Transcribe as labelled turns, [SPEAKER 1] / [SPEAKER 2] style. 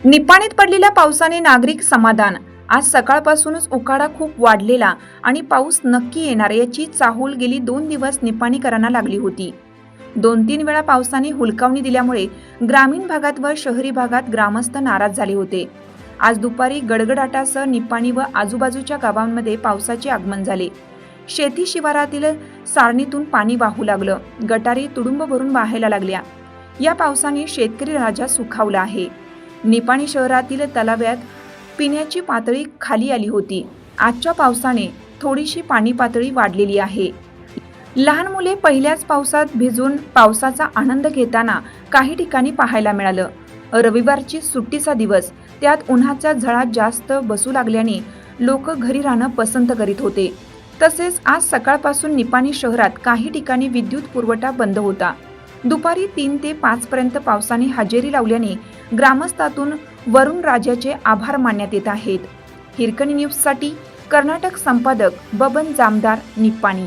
[SPEAKER 1] निपाणीत पडलेल्या पावसाने नागरिक समाधान. आज सकाळपासूनच उकाडा खूप वाढलेला आणि पाऊस नक्की येणार याची चाहूल गेली दोन दिवस निपाणीकरांना लागली होती. दोन तीन वेळा पावसाने हुलकावणी दिल्यामुळे ग्रामीण भागात व शहरी भागात ग्रामस्थ नाराज झाले होते. आज दुपारी गडगडाटासह निपाणी व आजूबाजूच्या गावांमध्ये पावसाचे आगमन झाले. शेती शिवारातील सारणीतून पाणी वाहू लागलं. गटारी तुडुंब भरून वाहायला लागल्या. या पावसाने शेतकरी राजा सुखावला आहे. निपाणी शहरातील तलाव्यात पिण्याची पातळी खाली आली होती. आजच्या पावसाने थोडीशी पाणी पातळी वाढलेली आहे. लहान मुले पहिल्याच पावसात भिजून पावसाचा आनंद घेताना काही ठिकाणी पाहायला मिळालं. रविवारची सुट्टीचा दिवस त्यात उन्हाच्या झळात जास्त बसू लागल्याने लोक घरी राहणं पसंत करीत होते. तसेच आज सकाळपासून निपाणी शहरात काही ठिकाणी विद्युत पुरवठा बंद होता. दुपारी तीन ते पाच पर्यंत पावसाने हजेरी लावल्याने ग्रामस्थातून वरुण राजाचे आभार मानण्यात येत आहेत. हिरकणी न्यूजसाठी कर्नाटक संपादक बबन जामदार निप्पाणी